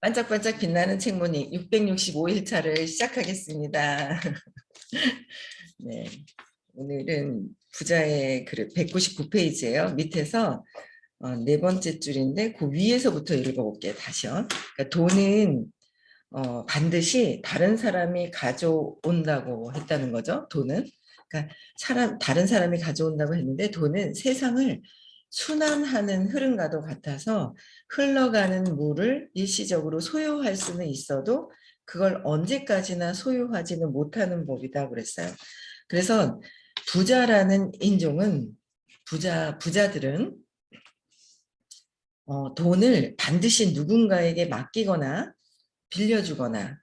반짝반짝 빛나는 책무늬 665일 차를 시작하겠습니다. 네, 오늘은 부자의 그릇 199페이지예요. 밑에서 어, 네 번째 줄인데 그 위에서부터 읽어볼게요. 다시요. 그러니까 돈은 어, 반드시 다른 사람이 가져온다고 했다는 거죠. 돈은. 그러니까 사람 다른 사람이 가져온다고 했는데 돈은 세상을 순환하는 흐름과도 같아서 흘러가는 물을 일시적으로 소유할 수는 있어도 그걸 언제까지나 소유하지는 못하는 법이다 그랬어요. 그래서 부자라는 인종은 부자 부자들은 어, 돈을 반드시 누군가에게 맡기거나 빌려주거나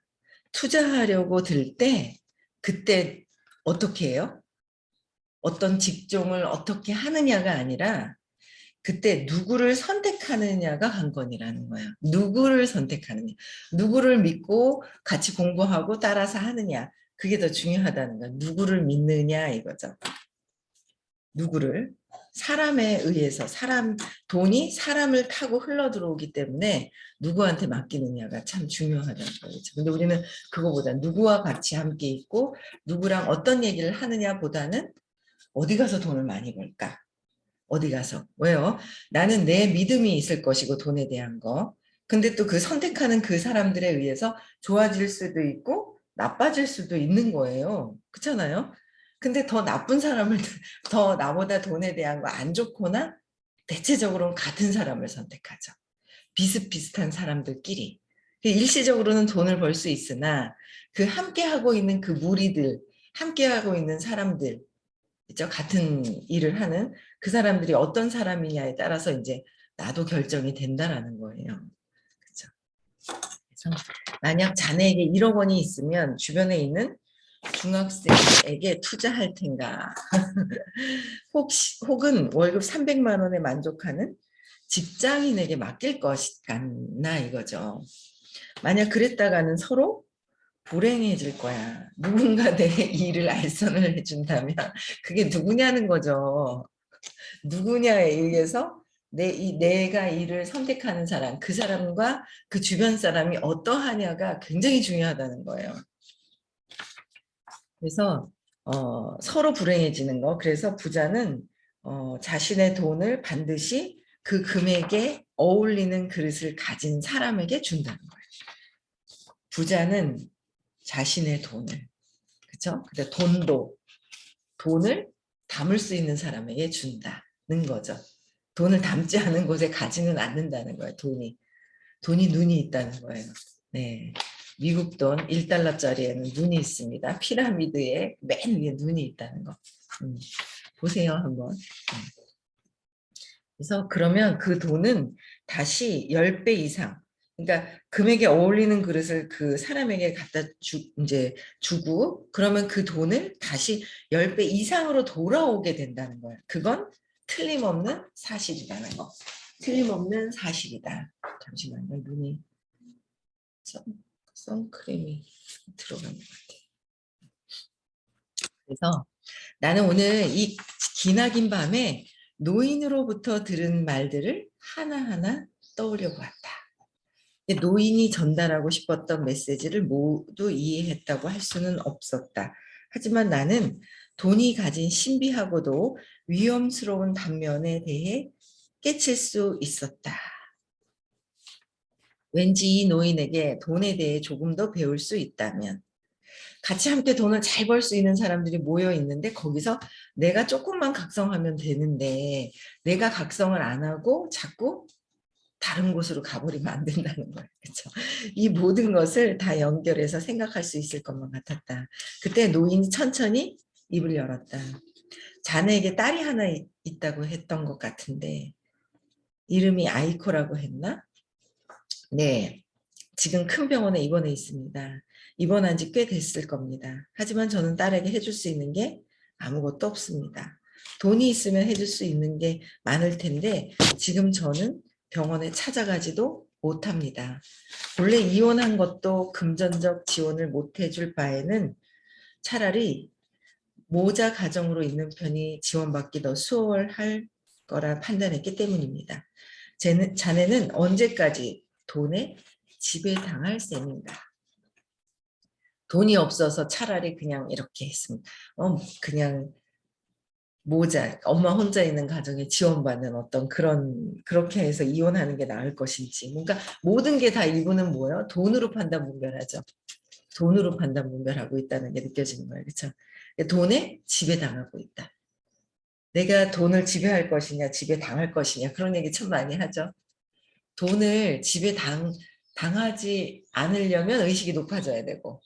투자하려고 들 때 그때 어떻게 해요? 어떤 직종을 어떻게 하느냐가 아니라 그때 누구를 선택하느냐가 관건이라는 거예요. 누구를 선택하느냐. 누구를 믿고 같이 공부하고 따라서 하느냐. 그게 더 중요하다는 거예요. 누구를 믿느냐 이거죠. 누구를 사람에 의해서 사람 돈이 사람을 타고 흘러 들어오기 때문에 누구한테 맡기느냐가 참 중요하다는 거죠. 근데 우리는 그거보다 누구와 같이 함께 있고 누구랑 어떤 얘기를 하느냐보다는 어디 가서 돈을 많이 벌까? 어디 가서 왜요? 나는 내 믿음이 있을 것이고 돈에 대한 거. 근데 또 그 선택하는 그 사람들에 의해서 좋아질 수도 있고 나빠질 수도 있는 거예요. 그렇잖아요? 근데 더 나쁜 사람을 더 나보다 돈에 대한 거 안 좋거나 대체적으로는 같은 사람을 선택하죠. 비슷비슷한 사람들끼리. 일시적으로는 돈을 벌 수 있으나 그 함께 하고 있는 그 무리들, 함께 하고 있는 사람들, 그죠? 같은 일을 하는 그 사람들이 어떤 사람이냐에 따라서 이제 나도 결정이 된다라는 거예요. 그죠? 그래서 만약 자네에게 1억 원이 있으면 주변에 있는 중학생에게 투자할 텐가 혹시 혹은 월급 300만 원에 만족하는 직장인에게 맡길 것이나 이거죠. 만약 그랬다가는 서로 불행해질 거야. 누군가 내 일을 알선을 해준다면 그게 누구냐는 거죠. 누구냐에 의해서 내, 이, 내가 일을 선택하는 사람, 그 사람과 그 주변 사람이 어떠하냐가 굉장히 중요하다는 거예요. 그래서 어, 서로 불행해지는 거. 그래서 부자는 어, 자신의 돈을 반드시 그 금액에 어울리는 그릇을 가진 사람에게 준다는 거예요. 부자는 자신의 돈을, 그렇죠? 근데 돈도 돈을 담을 수 있는 사람에게 준다는 거죠. 돈을 담지 않은 곳에 가지는 않는다는 거예요. 돈이 돈이 눈이 있다는 거예요. 네. 미국 돈 1달러짜리에는 눈이 있습니다. 피라미드에 맨 위에 눈이 있다는 거. 음, 보세요, 한번. 음. 그래서 그러면 그 돈은 다시 10배 이상, 그러니까 금액에 어울리는 그릇을 그 사람에게 갖다 주, 이제 주고, 그러면 그 돈을 다시 10배 이상으로 돌아오게 된다는 거예요. 그건 틀림없는 사실이라는 거. 틀림없는 사실이다. 잠시만요, 눈이. 선크림이 들어간 것 같아요. 그래서 나는 오늘 이 기나긴 밤에 노인으로부터 들은 말들을 하나하나 떠올려 보았다. 노인이 전달하고 싶었던 메시지를 모두 이해했다고 할 수는 없었다. 하지만 나는 돈이 가진 신비하고도 위험스러운 단면에 대해 깨칠 수 있었다. 왠지 이 노인에게 돈에 대해 조금 더 배울 수 있다면 같이 함께 돈을 잘 벌 수 있는 사람들이 모여 있는데 거기서 내가 조금만 각성하면 되는데 내가 각성을 안 하고 자꾸 다른 곳으로 가버리면 안 된다는 거예요. 그렇죠? 이 모든 것을 다 연결해서 생각할 수 있을 것만 같았다. 그때 노인이 천천히 입을 열었다. 자네에게 딸이 하나 있다고 했던 것 같은데 이름이 아이코라고 했나? 네, 지금 큰 병원에 입원해 있습니다. 입원한 지 꽤 됐을 겁니다. 하지만 저는 딸에게 해줄 수 있는 게 아무것도 없습니다. 돈이 있으면 해줄 수 있는 게 많을 텐데 지금 저는 병원에 찾아가지도 못합니다. 본래 이혼한 것도 금전적 지원을 못 해줄 바에는 차라리 모자 가정으로 있는 편이 지원받기 더 수월할 거라 판단했기 때문입니다. 자네는 언제까지 돈에 지배당할 셈인가? 돈이 없어서 차라리 그냥 이렇게 했습니다. 어, 그냥 모자, 엄마 혼자 있는 가정에 지원받는 어떤 그런, 그렇게 해서 이혼하는 게 나을 것인지. 뭔가 모든 게 다 이분은 뭐예요? 돈으로 판단 분별하죠. 돈으로 판단 분별하고 있다는 게 느껴지는 거예요. 그렇죠? 돈에 지배당하고 있다. 내가 돈을 지배할 것이냐, 지배당할 것이냐, 그런 얘기 참 많이 하죠. 돈을 지배당, 당하지 않으려면 의식이 높아져야 되고,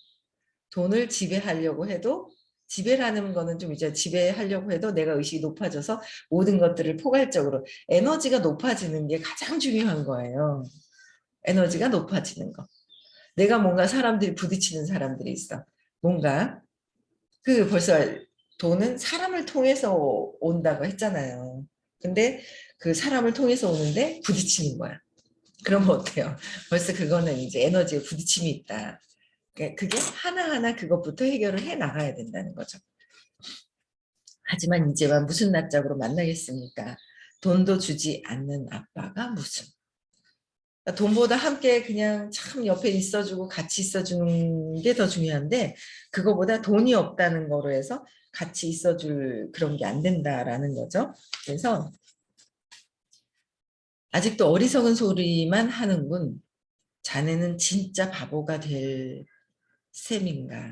돈을 지배하려고 해도 지배라는 거는 좀 이제 지배하려고 해도 내가 의식이 높아져서 모든 것들을 포괄적으로 에너지가 높아지는 게 가장 중요한 거예요. 에너지가 높아지는 거. 내가 뭔가 사람들이 부딪히는 사람들이 있어. 뭔가 그 벌써 돈은 사람을 통해서 온다고 했잖아요. 근데 그 사람을 통해서 오는데 부딪히는 거야. 그러면 어때요? 벌써 그거는 이제 에너지에 부딪힘이 있다. 그러니까 그게 하나하나 그것부터 해결을 해 나가야 된다는 거죠. 하지만 이제와 무슨 낯짝으로 만나겠습니까? 돈도 주지 않는 아빠가 무슨. 그러니까 돈보다 함께 그냥 참 옆에 있어주고 같이 있어주는 게 더 중요한데 그거보다 돈이 없다는 거로 해서 같이 있어줄 그런 게 안 된다라는 거죠. 그래서 아직도 어리석은 소리만 하는군. 자네는 진짜 바보가 될 셈인가.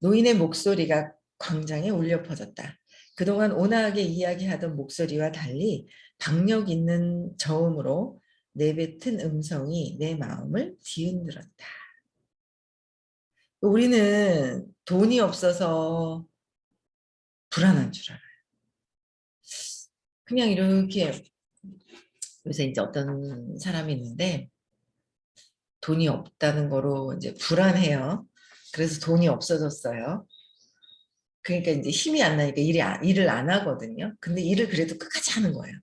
노인의 목소리가 광장에 울려 퍼졌다. 그동안 온화하게 이야기하던 목소리와 달리 박력 있는 저음으로 내뱉은 음성이 내 마음을 뒤흔들었다. 우리는 돈이 없어서 불안한 줄 알아요. 그냥 이렇게 요새 이제 어떤 사람이 있는데 돈이 없다는 거로 이제 불안해요. 그래서 돈이 없어졌어요. 그러니까 이제 힘이 안 나니까 일이, 안- 일을 안 하거든요. 근데 일을 그래도 끝까지 하는 거예요.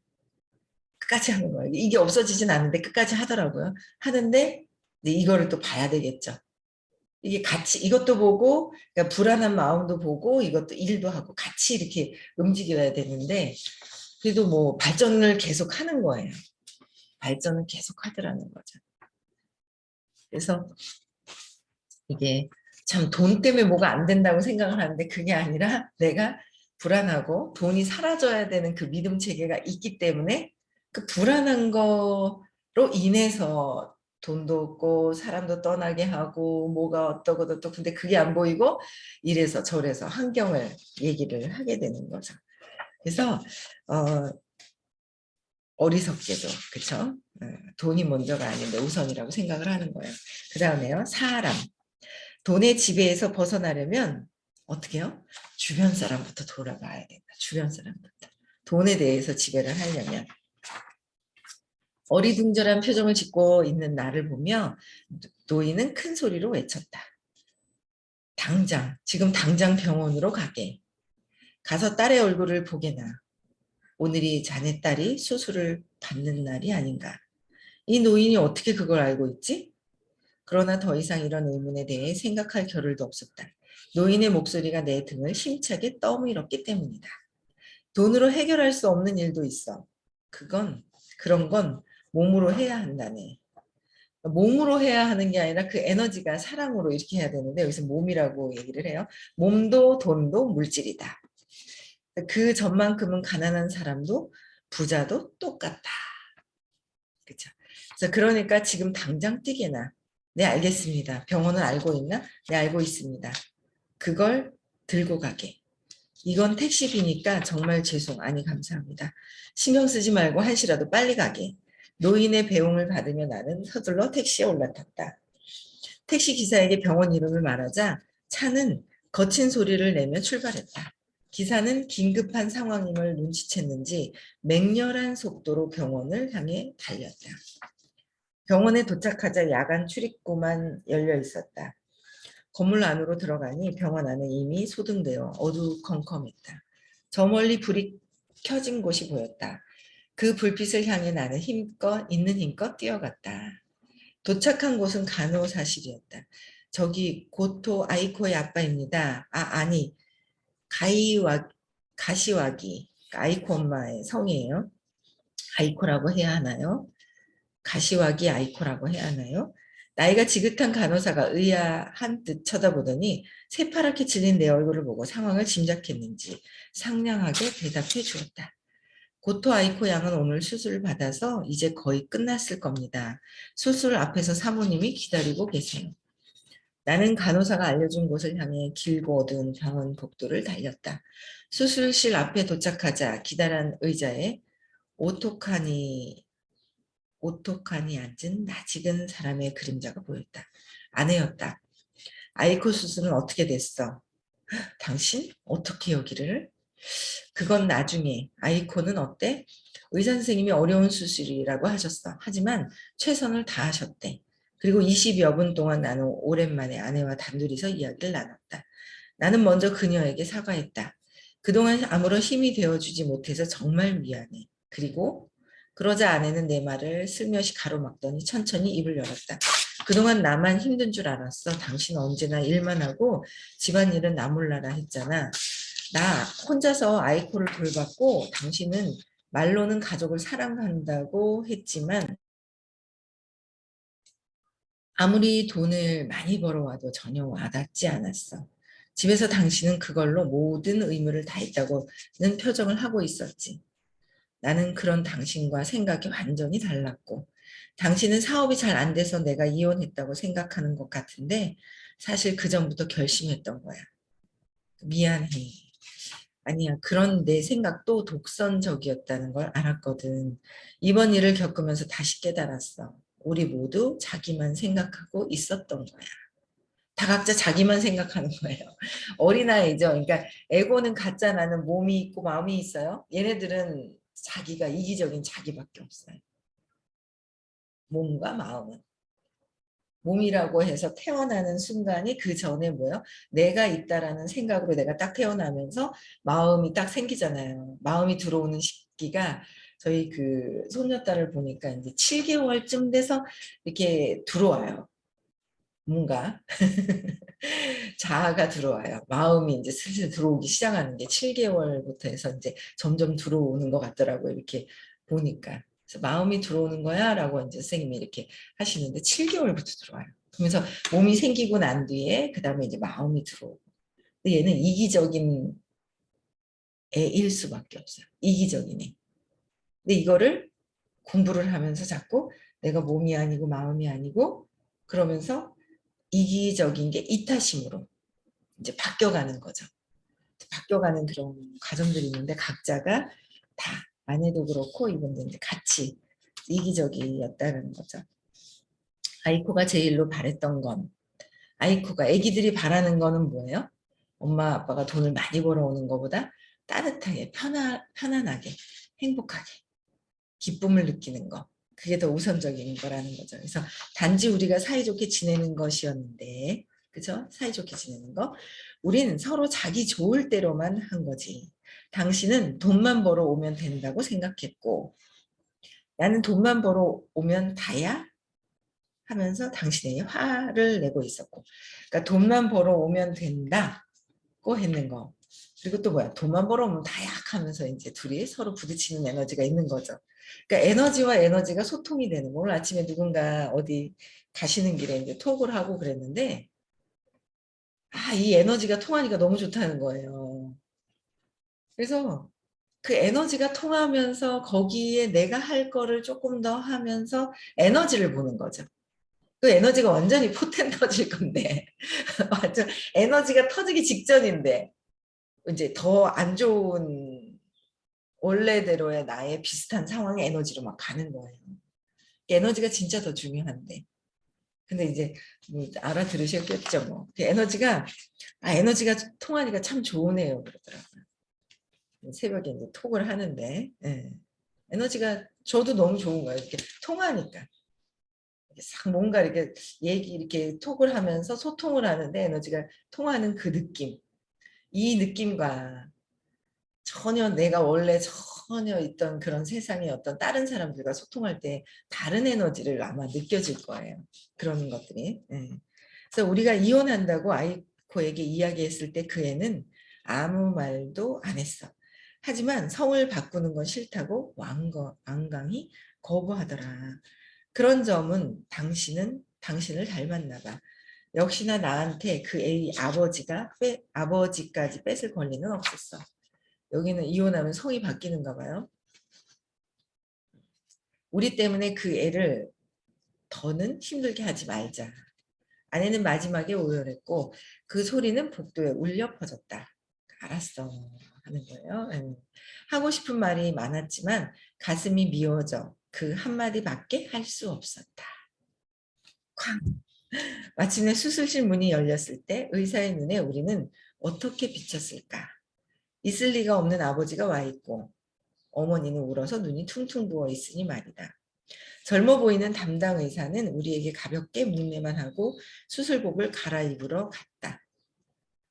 끝까지 하는 거예요. 이게 없어지진 않는데 끝까지 하더라고요. 하는데 이거를 또 봐야 되겠죠. 이게 같이 이것도 보고 그러니까 불안한 마음도 보고 이것도 일도 하고 같이 이렇게 움직여야 되는데 그래도 뭐 발전을 계속 하는 거예요. 발전을 계속 하더라는 거죠. 그래서 이게 참 돈 때문에 뭐가 안 된다고 생각을 하는데 그게 아니라 내가 불안하고 돈이 사라져야 되는 그 믿음 체계가 있기 때문에 그 불안한 거로 인해서 돈도 없고 사람도 떠나게 하고 뭐가 어떠고 어떠고 근데 그게 안 보이고 이래서 저래서 환경을 얘기를 하게 되는 거죠. 그래서 어 어리석게도 그쵸? 예, 돈이 먼저가 아닌데 우선이라고 생각을 하는 거예요. 그 다음에요 사람 돈의 지배에서 벗어나려면 어떻게 해요? 주변 사람부터 돌아봐야 된다. 주변 사람부터 돈에 대해서 지배를 하려면 어리둥절한 표정을 짓고 있는 나를 보며 노인은 큰 소리로 외쳤다. 당장, 지금 당장 병원으로 가게. 가서 딸의 얼굴을 보게나. 오늘이 자네 딸이 수술을 받는 날이 아닌가. 이 노인이 어떻게 그걸 알고 있지? 그러나 더 이상 이런 의문에 대해 생각할 겨를도 없었다. 노인의 목소리가 내 등을 힘차게 떠밀었기 때문이다. 돈으로 해결할 수 없는 일도 있어. 그건, 그런 건 몸으로 해야 한다네. 몸으로 해야 하는 게 아니라 그 에너지가 사랑으로 이렇게 해야 되는데 여기서 몸이라고 얘기를 해요. 몸도 돈도 물질이다. 그 전만큼은 가난한 사람도 부자도 똑같다. 그렇죠. 그래서 그러니까 지금 당장 뛰게나. 네 알겠습니다. 병원은 알고 있나? 네 알고 있습니다. 그걸 들고 가게. 이건 택시비니까 정말 죄송 아니 감사합니다. 신경 쓰지 말고 한시라도 빨리 가게. 노인의 배웅을 받으며 나는 서둘러 택시에 올라탔다. 택시 기사에게 병원 이름을 말하자 차는 거친 소리를 내며 출발했다. 기사는 긴급한 상황임을 눈치챘는지 맹렬한 속도로 병원을 향해 달렸다. 병원에 도착하자 야간 출입구만 열려 있었다. 건물 안으로 들어가니 병원 안은 이미 소등되어 어두컴컴했다. 저 멀리 불이 켜진 곳이 보였다. 그 불빛을 향해 나는 힘껏 있는 힘껏 뛰어갔다. 도착한 곳은 간호사실이었다. 저기 고토 아이코의 아빠입니다. 아 아니 가이와 가시와기 아이코 엄마의 성이에요. 아이코라고 해야 하나요? 가시화기 아이코라고 해야 하나요? 나이가 지긋한 간호사가 의아한 듯 쳐다보더니 새파랗게 질린 내 얼굴을 보고 상황을 짐작했는지 상냥하게 대답해 주었다. 고토 아이코 양은 오늘 수술을 받아서 이제 거의 끝났을 겁니다. 수술 앞에서 사모님이 기다리고 계세요. 나는 간호사가 알려준 곳을 향해 길고 어두운 병원 복도를 달렸다. 수술실 앞에 도착하자 기다란 의자에 오토카니 오토칸이 앉은 낯익은 사람의 그림자가 보였다. 아내였다. 아이코 수술은 어떻게 됐어? 당신? 어떻게 여기를? 그건 나중에. 아이코는 어때? 의사 선생님이 어려운 수술이라고 하셨어. 하지만 최선을 다하셨대. 그리고 20여 분 동안 나는 오랜만에 아내와 단둘이서 이야기를 나눴다. 나는 먼저 그녀에게 사과했다. 그동안 아무런 힘이 되어주지 못해서 정말 미안해. 그리고 그러자 아내는 내 말을 슬며시 가로막더니 천천히 입을 열었다. 그동안 나만 힘든 줄 알았어. 당신 언제나 일만 하고 집안일은 나 몰라라 했잖아. 나 혼자서 아이코를 돌봤고 당신은 말로는 가족을 사랑한다고 했지만 아무리 돈을 많이 벌어와도 전혀 와닿지 않았어. 집에서 당신은 그걸로 모든 의무를 다했다고는 표정을 하고 있었지. 나는 그런 당신과 생각이 완전히 달랐고 당신은 사업이 잘 안 돼서 내가 이혼했다고 생각하는 것 같은데 사실 그 전부터 결심했던 거야. 미안해. 아니야. 그런 내 생각도 독선적이었다는 걸 알았거든. 이번 일을 겪으면서 다시 깨달았어. 우리 모두 자기만 생각하고 있었던 거야. 다 각자 자기만 생각하는 거예요. 어린아이죠. 그러니까 에고는 가짜 나는 몸이 있고 마음이 있어요. 얘네들은 자기가 이기적인 자기밖에 없어요. 몸과 마음은. 몸이라고 해서 태어나는 순간이 그 전에 뭐요? 내가 있다라는 생각으로 내가 딱 태어나면서 마음이 딱 생기잖아요. 마음이 들어오는 시기가 저희 그 손녀딸을 보니까 이제 7개월쯤 돼서 이렇게 들어와요. 뭔가 자아가 들어와요. 마음이 이제 슬슬 들어오기 시작하는 게 7개월부터 해서 이제 점점 들어오는 것 같더라고요. 이렇게 보니까. 그래서 마음이 들어오는 거야 라고 이제 선생님이 이렇게 하시는데 7개월부터 들어와요. 그러면서 몸이 생기고 난 뒤에 그 다음에 이제 마음이 들어오고. 근데 얘는 이기적인 애일 수밖에 없어요. 이기적인 애. 근데 이거를 공부를 하면서 자꾸 내가 몸이 아니고 마음이 아니고 그러면서 이기적인 게 이타심으로 이제 바뀌어가는 거죠. 바뀌어가는 그런 과정들이 있는데 각자가 다 아내도 그렇고 이분도 이제 같이 이기적이었다는 거죠. 아이코가 제일로 바랬던 건 아이코가 아기들이 바라는 거는 뭐예요? 엄마 아빠가 돈을 많이 벌어오는 것보다 따뜻하게 편안, 편안하게 행복하게 기쁨을 느끼는 거 그게 더 우선적인 거라는 거죠. 그래서 단지 우리가 사이좋게 지내는 것이었는데 그죠? 사이좋게 지내는 거. 우리는 서로 자기 좋을 대로만 한 거지. 당신은 돈만 벌어 오면 된다고 생각했고 나는 돈만 벌어 오면 다야? 하면서 당신에게 화를 내고 있었고 그러니까 돈만 벌어 오면 된다고 했는 거. 그리고 또 뭐야 돈만 벌어 오면 다약 하면서 이제 둘이 서로 부딪히는 에너지가 있는 거죠. 그러니까 에너지와 에너지가 소통이 되는 거. 오늘 아침에 누군가 어디 가시는 길에 이제 톡을 하고 그랬는데 아, 이 에너지가 통하니까 너무 좋다는 거예요. 그래서 그 에너지가 통하면서 거기에 내가 할 거를 조금 더 하면서 에너지를 보는 거죠. 그 에너지가 완전히 포텐 터질 건데 완전 에너지가 터지기 직전인데 이제 더 안 좋은 원래대로의 나의 비슷한 상황의 에너지로 막 가는 거예요. 에너지가 진짜 더 중요한데. 근데 이제 뭐 알아들으셨겠죠 뭐. 그 에너지가 아 에너지가 통하니까 참 좋으네요 그러더라고요. 새벽에 이제 톡을 하는데 예. 에너지가 저도 너무 좋은 거예요. 이렇게 통하니까. 싹 뭔가 이렇게 얘기 이렇게 톡을 하면서 소통을 하는데 에너지가 통하는 그 느낌. 이 느낌과 전혀 내가 원래 전혀 있던 그런 세상의 어떤 다른 사람들과 소통할 때 다른 에너지를 아마 느껴질 거예요. 그런 것들이. 예. 그래서 우리가 이혼한다고 아이코에게 이야기했을 때 그 애는 아무 말도 안 했어. 하지만 성을 바꾸는 건 싫다고 왕거, 왕강히 거부하더라. 그런 점은 당신은 당신을 닮았나 봐. 역시나 나한테 그 애의 아버지가 빼, 아버지까지 뺏을 권리는 없었어. 여기는 이혼하면 성이 바뀌는가 봐요. 우리 때문에 그 애를 더는 힘들게 하지 말자. 아내는 마지막에 오열했고 그 소리는 복도에 울려 퍼졌다. 알았어 하는 거예요. 예. 하고 싶은 말이 많았지만 가슴이 미워져 그 한마디밖에 할 수 없었다. 쾅! 마침내 수술실 문이 열렸을 때 의사의 눈에 우리는 어떻게 비쳤을까? 있을 리가 없는 아버지가 와 있고 어머니는 울어서 눈이 퉁퉁 부어 있으니 말이다. 젊어 보이는 담당 의사는 우리에게 가볍게 문례만 하고 수술복을 갈아입으러 갔다.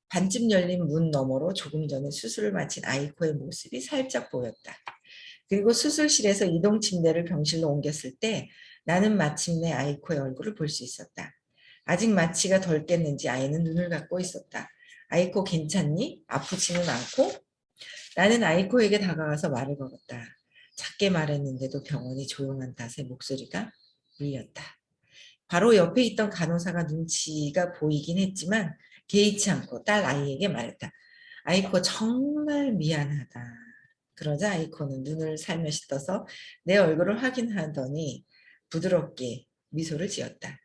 반쯤 열린 문 너머로 조금 전에 수술을 마친 아이코의 모습이 살짝 보였다. 그리고 수술실에서 이동 침대를 병실로 옮겼을 때 나는 마침내 아이코의 얼굴을 볼 수 있었다. 아직 마취가 덜 깼는지 아이는 눈을 감고 있었다. 아이코 괜찮니? 아프지는 않고? 나는 아이코에게 다가가서 말을 걸었다. 작게 말했는데도 병원이 조용한 탓에 목소리가 울렸다. 바로 옆에 있던 간호사가 눈치가 보이긴 했지만 개의치 않고 딸 아이에게 말했다. 아이코 정말 미안하다. 그러자 아이코는 눈을 살며시 떠서 내 얼굴을 확인하더니 부드럽게 미소를 지었다.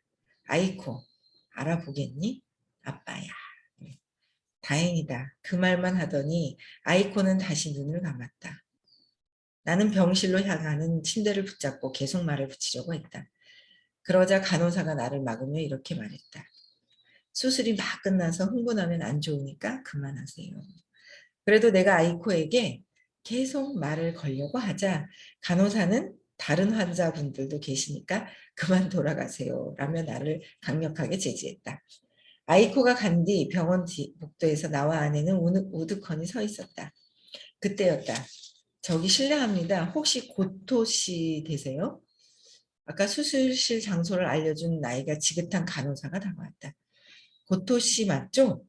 아이코 알아보겠니? 아빠야. 네. 다행이다. 그 말만 하더니 아이코는 다시 눈을 감았다. 나는 병실로 향하는 침대를 붙잡고 계속 말을 붙이려고 했다. 그러자 간호사가 나를 막으며 이렇게 말했다. 수술이 막 끝나서 흥분하면 안 좋으니까 그만하세요. 그래도 내가 아이코에게 계속 말을 걸려고 하자 간호사는 다른 환자분들도 계시니까 그만 돌아가세요. 라며 나를 강력하게 제지했다. 아이코가 간 뒤 병원 뒤 복도에서 나와 아내는 우두커니 서 있었다. 그때였다. 저기 실례합니다. 혹시 고토 씨 되세요? 아까 수술실 장소를 알려준 나이가 지긋한 간호사가 다가왔다. 고토 씨 맞죠?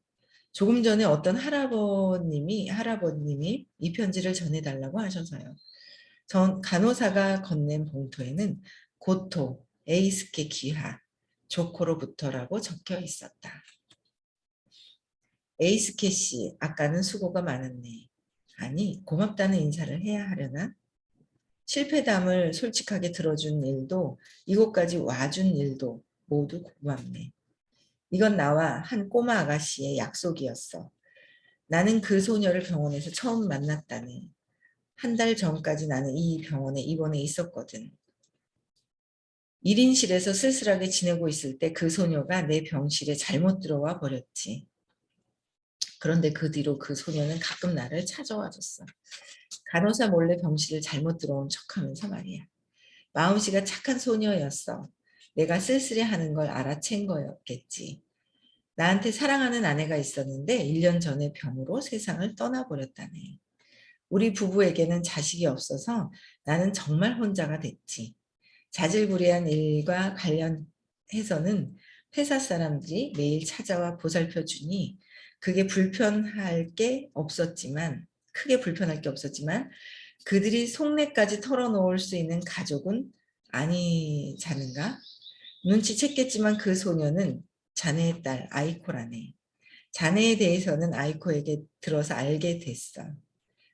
조금 전에 어떤 할아버님이 할아버님이 이 편지를 전해달라고 하셔서요. 전 간호사가 건넨 봉투에는 고토, 에이스케 기하, 조코로부터라고 적혀 있었다. 에이스케 씨, 아까는 수고가 많았네. 아니, 고맙다는 인사를 해야 하려나? 실패담을 솔직하게 들어준 일도 이곳까지 와준 일도 모두 고맙네. 이건 나와 한 꼬마 아가씨의 약속이었어. 나는 그 소녀를 병원에서 처음 만났다네. 한 달 전까지 나는 이 병원에 입원해 있었거든. 1인실에서 쓸쓸하게 지내고 있을 때 그 소녀가 내 병실에 잘못 들어와 버렸지. 그런데 그 뒤로 그 소녀는 가끔 나를 찾아와 줬어. 간호사 몰래 병실을 잘못 들어온 척하면서 말이야. 마음씨가 착한 소녀였어. 내가 쓸쓸해 하는 걸 알아챈 거였겠지. 나한테 사랑하는 아내가 있었는데 1년 전에 병으로 세상을 떠나버렸다네. 우리 부부에게는 자식이 없어서 나는 정말 혼자가 됐지. 자질구레한 일과 관련해서는 회사 사람들이 매일 찾아와 보살펴 주니 그게 불편할 게 없었지만 크게 불편할 게 없었지만 그들이 속내까지 털어놓을 수 있는 가족은 아니자는가? 눈치챘겠지만 그 소녀는 자네의 딸 아이코라네. 자네에 대해서는 아이코에게 들어서 알게 됐어.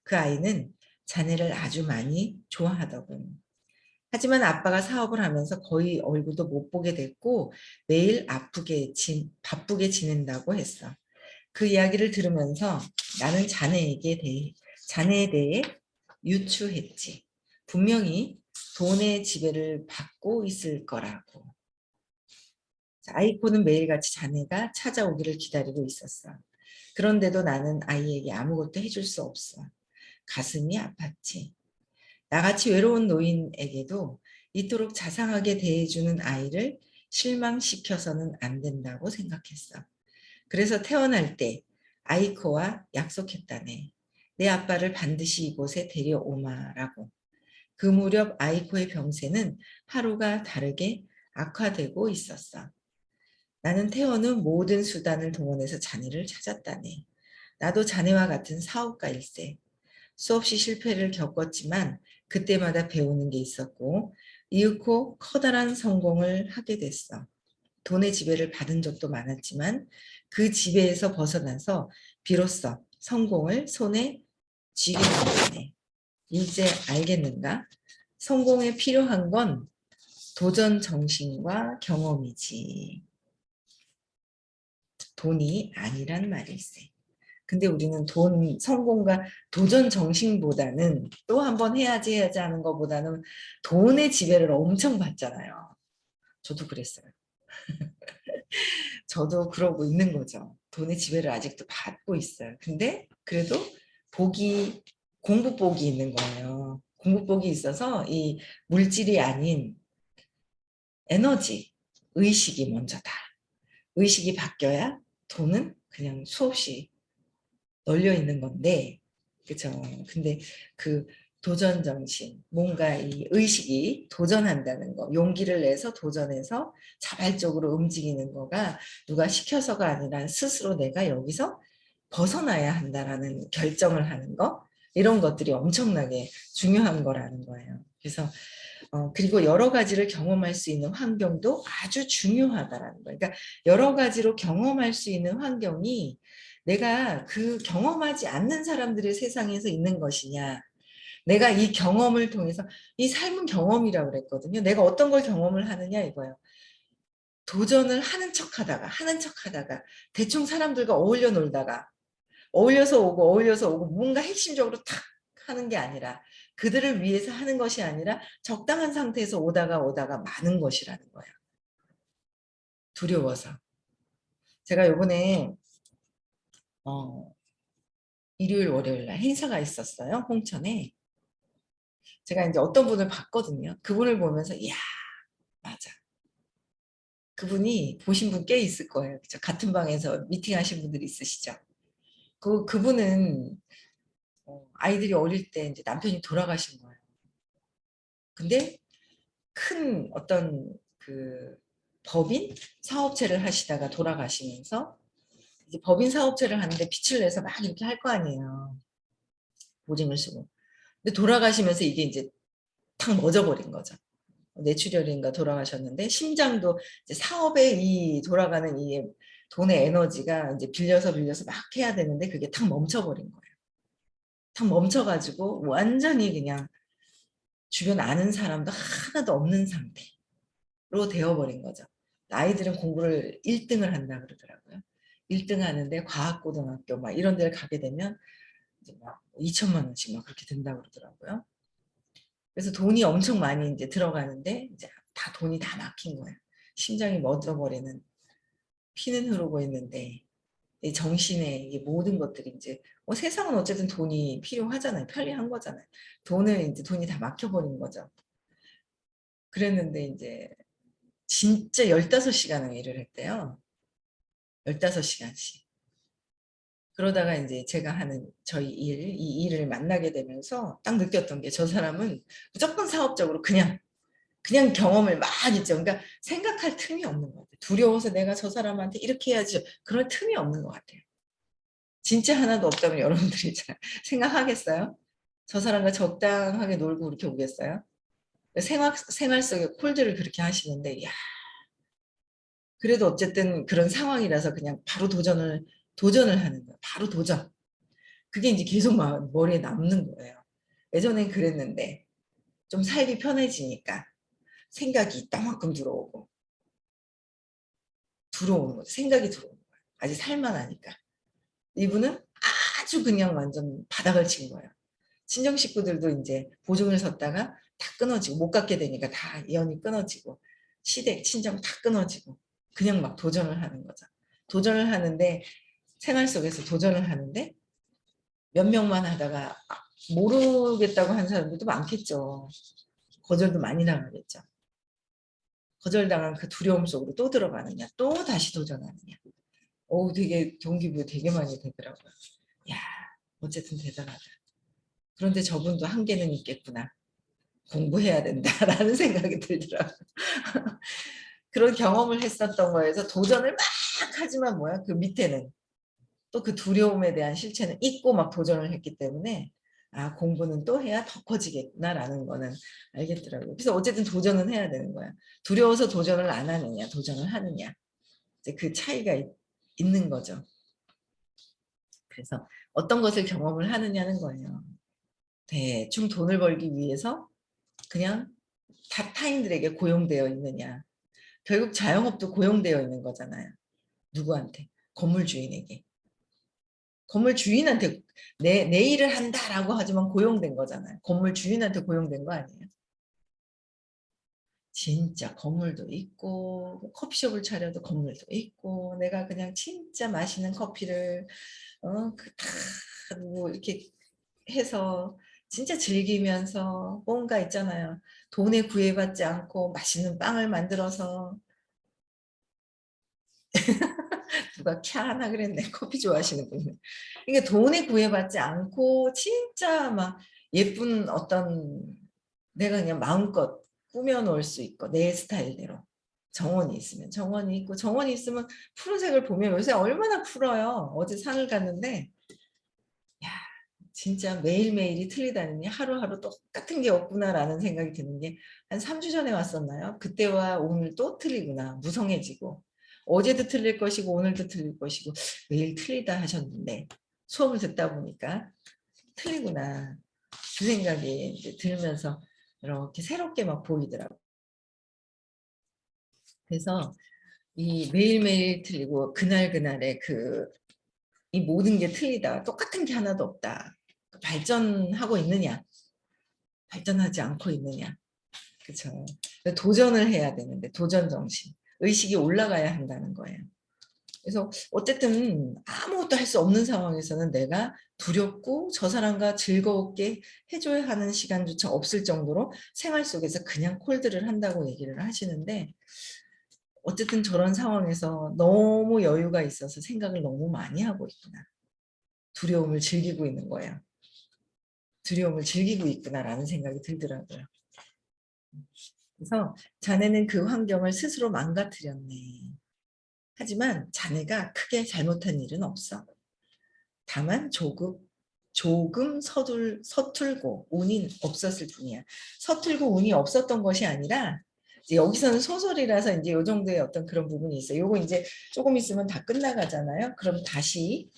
그 아이는 자네를 아주 많이 좋아하더군. 하지만 아빠가 사업을 하면서 거의 얼굴도 못 보게 됐고 매일 아프게 지, 바쁘게 지낸다고 했어. 그 이야기를 들으면서 나는 자네에게 대해 자네에 대해 유추했지. 분명히 돈의 지배를 받고 있을 거라고. 아이코는 매일같이 자네가 찾아오기를 기다리고 있었어. 그런데도 나는 아이에게 아무것도 해줄 수 없어. 가슴이 아팠지. 나같이 외로운 노인에게도 이토록 자상하게 대해주는 아이를 실망시켜서는 안 된다고 생각했어. 그래서 태어날 때 아이코와 약속했다네. 내 아빠를 반드시 이곳에 데려오마라고. 그 무렵 아이코의 병세는 하루가 다르게 악화되고 있었어. 나는 태어는 모든 수단을 동원해서 자네를 찾았다네. 나도 자네와 같은 사업가 일세. 수없이 실패를 겪었지만 그때마다 배우는 게 있었고 이윽고 커다란 성공을 하게 됐어. 돈의 지배를 받은 적도 많았지만 그 지배에서 벗어나서 비로소 성공을 손에 쥐게 되네. 이제 알겠는가? 성공에 필요한 건 도전 정신과 경험이지. 돈이 아니란 말일세. 근데 우리는 돈, 성공과 도전 정신보다는 또 한 번 해야지 해야지 하는 것보다는 돈의 지배를 엄청 받잖아요. 저도 그랬어요. 저도 그러고 있는 거죠. 돈의 지배를 아직도 받고 있어요. 근데 그래도 복이 공부복이 있는 거예요. 공부복이 있어서 이 물질이 아닌 에너지, 의식이 먼저다. 의식이 바뀌어야 돈은 그냥 수없이 널려 있는 건데, 그죠? 근데 그 도전 정신, 뭔가 이 의식이 도전한다는 거, 용기를 내서 도전해서 자발적으로 움직이는 거가 누가 시켜서가 아니라 스스로 내가 여기서 벗어나야 한다라는 결정을 하는 거, 이런 것들이 엄청나게 중요한 거라는 거예요. 그래서 어, 그리고 여러 가지를 경험할 수 있는 환경도 아주 중요하다라는 거예요. 그러니까 여러 가지로 경험할 수 있는 환경이 내가 그 경험하지 않는 사람들의 세상에서 있는 것이냐. 내가 이 경험을 통해서 이 삶은 경험이라고 그랬거든요. 내가 어떤 걸 경험을 하느냐 이거예요. 도전을 하는 척 하다가 하는 척 하다가 대충 사람들과 어울려 놀다가 어울려서 오고 어울려서 오고 뭔가 핵심적으로 탁 하는 게 아니라 그들을 위해서 하는 것이 아니라 적당한 상태에서 오다가 오다가 많은 것이라는 거예요. 두려워서. 제가 요번에 어, 일요일 월요일 날 행사가 있었어요. 홍천에. 제가 이제 어떤 분을 봤거든요. 그분을 보면서 이야 맞아. 그분이 보신 분 꽤 있을 거예요. 그죠? 같은 방에서 미팅하신 분들이 있으시죠. 그 그분은 어, 아이들이 어릴 때 이제 남편이 돌아가신 거예요. 근데 큰 어떤 그 법인 사업체를 하시다가 돌아가시면서 이제 법인 사업체를 하는데 빚을 내서 막 이렇게 할 거 아니에요. 보증을 쓰고. 근데 돌아가시면서 이게 이제 탁 멎어버린 거죠. 뇌출혈인가 돌아가셨는데 심장도 이제 사업에 이 돌아가는 이 돈의 에너지가 이제 빌려서 빌려서 막 해야 되는데 그게 탁 멈춰버린 거예요. 탁 멈춰가지고 완전히 그냥 주변 아는 사람도 하나도 없는 상태로 되어버린 거죠. 아이들은 공부를 1등을 한다 그러더라고요. 1등 하는데 과학고등학교 막 이런 데를 가게 되면 이제 막 2천만 원씩 막 그렇게 된다고 그러더라고요. 그래서 돈이 엄청 많이 이제 들어가는데 이제 다 돈이 다 막힌 거예요. 심장이 멎어버리는 피는 흐르고 있는데 이 정신에 이게 모든 것들이 이제 뭐 세상은 어쨌든 돈이 필요하잖아요. 편리한 거잖아요. 돈을 이제 돈이 다 막혀버린 거죠. 그랬는데 이제 진짜 15시간을 일을 했대요. 15시간씩. 그러다가 이제 제가 하는 저희 일, 이 일을 만나게 되면서 딱 느꼈던 게 저 사람은 무조건 사업적으로 그냥 그냥 경험을 많이 했죠. 그러니까 생각할 틈이 없는 것 같아요. 두려워서 내가 저 사람한테 이렇게 해야지. 그럴 틈이 없는 것 같아요. 진짜 하나도 없다면 여러분들이 잘 생각하겠어요? 저 사람과 적당하게 놀고 그렇게 오겠어요? 생활, 생활 속에 콜드를 그렇게 하시는데, 야 그래도 어쨌든 그런 상황이라서 그냥 바로 도전을, 도전을 하는 거예요. 바로 도전. 그게 이제 계속 머리에 남는 거예요. 예전엔 그랬는데, 좀 살기 편해지니까 생각이 이따만큼 들어오고, 들어오는 거죠. 생각이 들어오는 거예요. 아직 살만하니까. 이분은 아주 그냥 완전 바닥을 친 거예요. 친정 식구들도 이제 보증을 섰다가 다 끊어지고 못 갖게 되니까 다 연이 끊어지고 시댁 친정 다 끊어지고 그냥 막 도전을 하는 거죠. 도전을 하는데 생활 속에서 도전을 하는데 몇 명만 하다가 모르겠다고 하는 사람들도 많겠죠. 거절도 많이 당하겠죠. 거절당한 그 두려움 속으로 또 들어가느냐 또 다시 도전하느냐 오 되게 동기부여 되게 많이 되더라고요. 야 어쨌든 대단하다. 그런데 저분도 한계는 있겠구나. 공부해야 된다라는 생각이 들더라고요. 그런 경험을 했었던 거에서 도전을 막 하지만 뭐야 그 밑에는 또 그 두려움에 대한 실체는 잊고 막 도전을 했기 때문에 아 공부는 또 해야 더 커지겠구나라는 거는 알겠더라고요. 그래서 어쨌든 도전은 해야 되는 거야. 두려워서 도전을 안 하느냐, 도전을 하느냐. 이제 그 차이가 있, 있는 거죠. 그래서 어떤 것을 경험을 하느냐는 거예요. 대충 돈을 벌기 위해서 그냥 다 타인들에게 고용되어 있느냐. 결국 자영업도 고용되어 있는 거잖아요. 누구한테? 건물 주인에게. 건물 주인한테 내, 내 일을 한다라고 하지만 고용된 거잖아요. 건물 주인한테 고용된 거 아니에요. 진짜 건물도 있고 커피숍을 차려도 건물도 있고 내가 그냥 진짜 맛있는 커피를 어 그다뭐 이렇게 해서 진짜 즐기면서 뭔가 있잖아요. 돈에 구애받지 않고 맛있는 빵을 만들어서 누가 캬 하나 그랬네. 커피 좋아하시는 분이. 그러니까 돈에 구애받지 않고 진짜 막 예쁜 어떤 내가 그냥 마음껏 꾸며놓을 수 있고 내 스타일대로 정원이 있으면 정원이 있고 정원이 있으면 푸른색을 보면 요새 얼마나 풀어요. 어제 산을 갔는데 야 진짜 매일매일이 틀리다니 하루하루 똑같은 게 없구나라는 생각이 드는 게 한 3주 전에 왔었나요? 그때와 오늘 또 틀리구나. 무성해지고 어제도 틀릴 것이고 오늘도 틀릴 것이고 매일 틀리다 하셨는데 수업을 듣다 보니까 틀리구나. 그 생각이 들면서 이렇게 새롭게 막 보이더라고요. 그래서 이 매일매일 틀리고 그날그날의 그 이 모든 게 틀리다. 똑같은 게 하나도 없다. 발전하고 있느냐? 발전하지 않고 있느냐? 그렇죠. 도전을 해야 되는데 도전 정신, 의식이 올라가야 한다는 거예요. 그래서 어쨌든 아무것도 할 수 없는 상황에서는 내가 두렵고 저 사람과 즐겁게 해줘야 하는 시간조차 없을 정도로 생활 속에서 그냥 콜드를 한다고 얘기를 하시는데 어쨌든 저런 상황에서 너무 여유가 있어서 생각을 너무 많이 하고 있구나. 두려움을 즐기고 있는 거예요. 두려움을 즐기고 있구나라는 생각이 들더라고요. 그래서 자네는 그 환경을 스스로 망가뜨렸네. 하지만 자네가 크게 잘못한 일은 없어. 다만 조금 조금 서둘, 서툴고 운이 없었을 뿐이야. 서툴고 운이 없었던 것이 아니라 여기서는 소설이라서 이제 요 정도의 어떤 그런 부분이 있어요. 요거 이제 조금 있으면 다 끝나가잖아요. 그럼 다시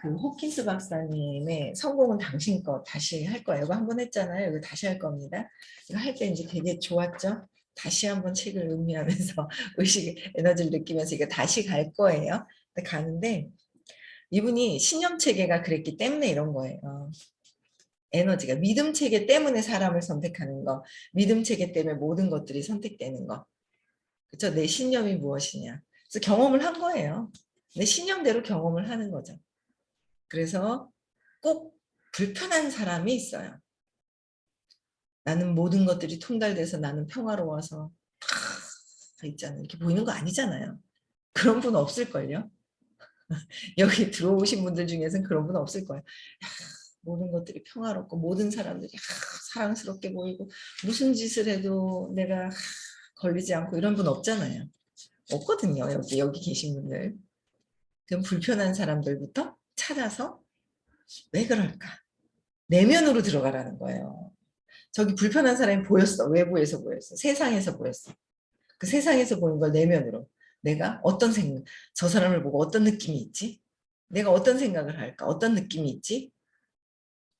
그 호킨스 박사님의 성공은 당신 거 다시 할 거예요. 이거 한 번 했잖아요. 이거 다시 할 겁니다. 이거 할 때 이제 되게 좋았죠. 다시 한번 책을 음미하면서 의식 에너지를 느끼면서 이거 다시 갈 거예요. 근데 가는데 이분이 신념 체계가 그랬기 때문에 이런 거예요. 에너지가 믿음 체계 때문에 사람을 선택하는 거, 믿음 체계 때문에 모든 것들이 선택되는 거. 그렇죠? 내 신념이 무엇이냐. 그래서 경험을 한 거예요. 내 신념대로 경험을 하는 거죠. 그래서 꼭 불편한 사람이 있어요. 나는 모든 것들이 통달돼서 나는 평화로워서 다 있잖아요. 이렇게 보이는 거 아니잖아요. 그런 분 없을걸요. 여기 들어오신 분들 중에서는 그런 분 없을 거예요. 모든 것들이 평화롭고 모든 사람들이 사랑스럽게 보이고 무슨 짓을 해도 내가 걸리지 않고 이런 분 없잖아요. 없거든요. 여기 여기 계신 분들. 그럼 불편한 사람들부터 찾아서 왜 그럴까? 내면으로 들어가라는 거예요. 저기 불편한 사람이 보였어. 외부에서 보였어. 세상에서 보였어. 그 세상에서 보는 걸 내면으로. 내가 어떤 생각, 저 사람을 보고 어떤 느낌이 있지? 내가 어떤 생각을 할까? 어떤 느낌이 있지?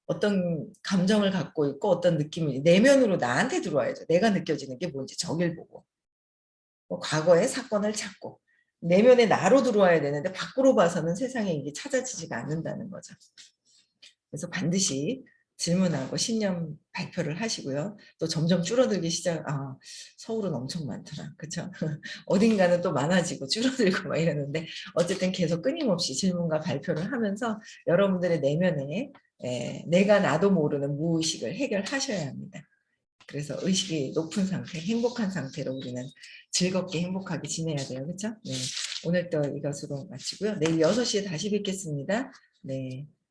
어떤 감정을 갖고 있고 어떤 느낌이 내면으로 나한테 들어와야죠. 내가 느껴지는 게 뭔지 저길 보고. 뭐 과거의 사건을 찾고 내면에 나로 들어와야 되는데 밖으로 봐서는 세상에 이게 찾아지지가 않는다는 거죠. 그래서 반드시 질문하고 신념 발표를 하시고요. 또 점점 줄어들기 시작, 아, 서울은 엄청 많더라. 그쵸? 어딘가는 또 많아지고 줄어들고 막 이러는데, 어쨌든 계속 끊임없이 질문과 발표를 하면서 여러분들의 내면에 에, 내가 나도 모르는 무의식을 해결하셔야 합니다. 그래서 의식이 높은 상태, 행복한 상태로 우리는 즐겁게 행복하게 지내야 돼요. 그렇죠? 네. 오늘 또 이것으로 마치고요. 내일 6시에 다시 뵙겠습니다. 네.